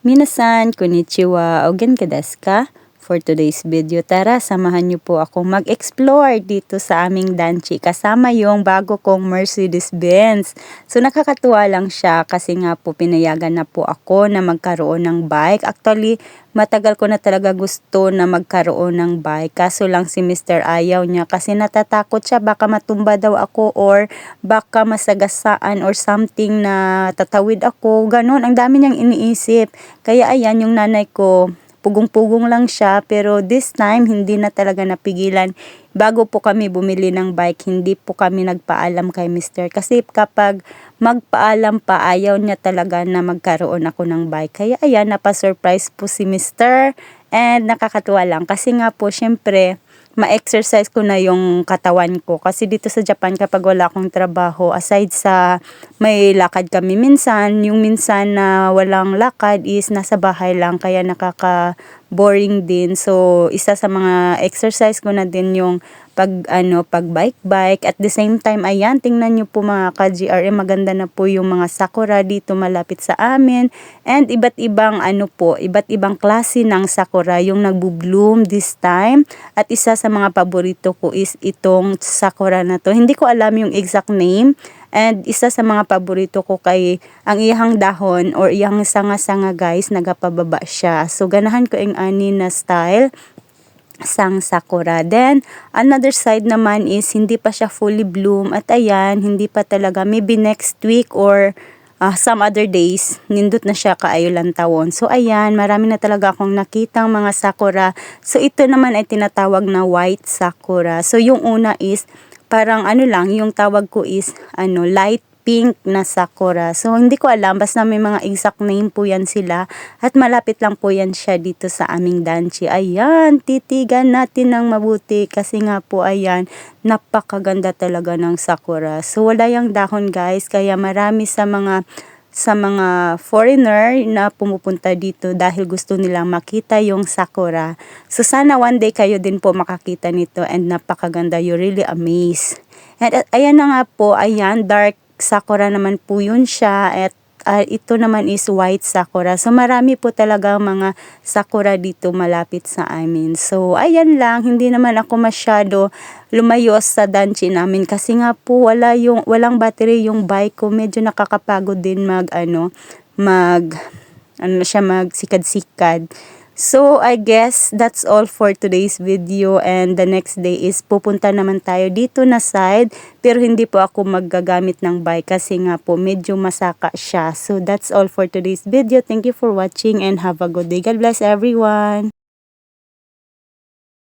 Minasan, konnichiwa, o genka desu ka? For today's video, tara, samahan niyo po akong mag-explore dito sa aming danchi kasama yung bago kong Mercedes-Benz. So nakakatuwa lang siya kasi nga po pinayagan na po ako na magkaroon ng bike. Actually, matagal ko na talaga gusto na magkaroon ng bike. Kaso lang si Mr. ayaw niya kasi natatakot siya baka matumba daw ako or baka masagasaan or something na tatawid ako. Ganon, ang dami niyang iniisip. Kaya ayan, yung nanay ko, pugong-pugong lang siya pero this time hindi na talaga napigilan. Bago po kami bumili ng bike, hindi po kami nagpaalam kay Mr. Kasi kapag magpaalam pa, ayaw niya talaga na magkaroon ako ng bike. Kaya ayan, napasurprise po si Mr. And nakakatuwa lang kasi nga po syempre ma-exercise ko na yung katawan ko. Kasi dito sa Japan kapag wala akong trabaho, aside sa may lakad kami minsan, yung minsan na walang lakad is nasa bahay lang kaya nakaka boring din. So, isa sa mga exercise ko na din yung pag ano pag bike bike. At the same time ayan tingnan niyo po mga ka GRM maganda na po yung mga sakura dito malapit sa amin. And iba't ibang ano po iba't ibang klase ng sakura yung nagbo-bloom this time. At isa sa mga paborito ko is itong sakura na to. Hindi ko alam yung exact name. And isa sa mga paborito ko kay ang iyang dahon or iyang sanga-sanga guys, nagapababa siya. So ganahan ko yung ani na style sang sakura. Then, another side naman is hindi pa siya fully bloom at ayan, hindi pa talaga. Maybe next week or uh, some other days, nindot na siya kaayo lang tawon. So ayan, marami na talaga akong nakitang mga sakura. So ito naman ay tinatawag na white sakura. So yung una is parang ano lang, yung tawag ko is ano light pink na sakura. So, hindi ko alam, basta may mga exact name po yan sila. At malapit lang po yan siya dito sa aming danchi. Ayan, titigan natin ng mabuti kasi nga po, ayan, napakaganda talaga ng sakura. So, wala yung dahon guys, kaya marami sa mga sa mga foreigner na pumupunta dito dahil gusto nilang makita yung sakura. So sana one day kayo din po makakita nito and napakaganda. You really amazed. And ayan na nga po, ayan, dark sakura naman po yun siya at uh, ito naman is white sakura. So marami po talaga mga sakura dito malapit sa amin. So ayan lang, hindi naman ako masyado lumayo sa danchi namin kasi nga po wala yung walang battery yung bike ko. Medyo nakakapagod din mag ano mag ano siya magsikad-sikad. So, I guess that's all for today's video and the next day is pupunta naman tayo dito na side pero hindi po ako maggagamit ng bike kasi nga po medyo masaka siya. So, that's all for today's video. Thank you for watching and have a good day. God bless everyone!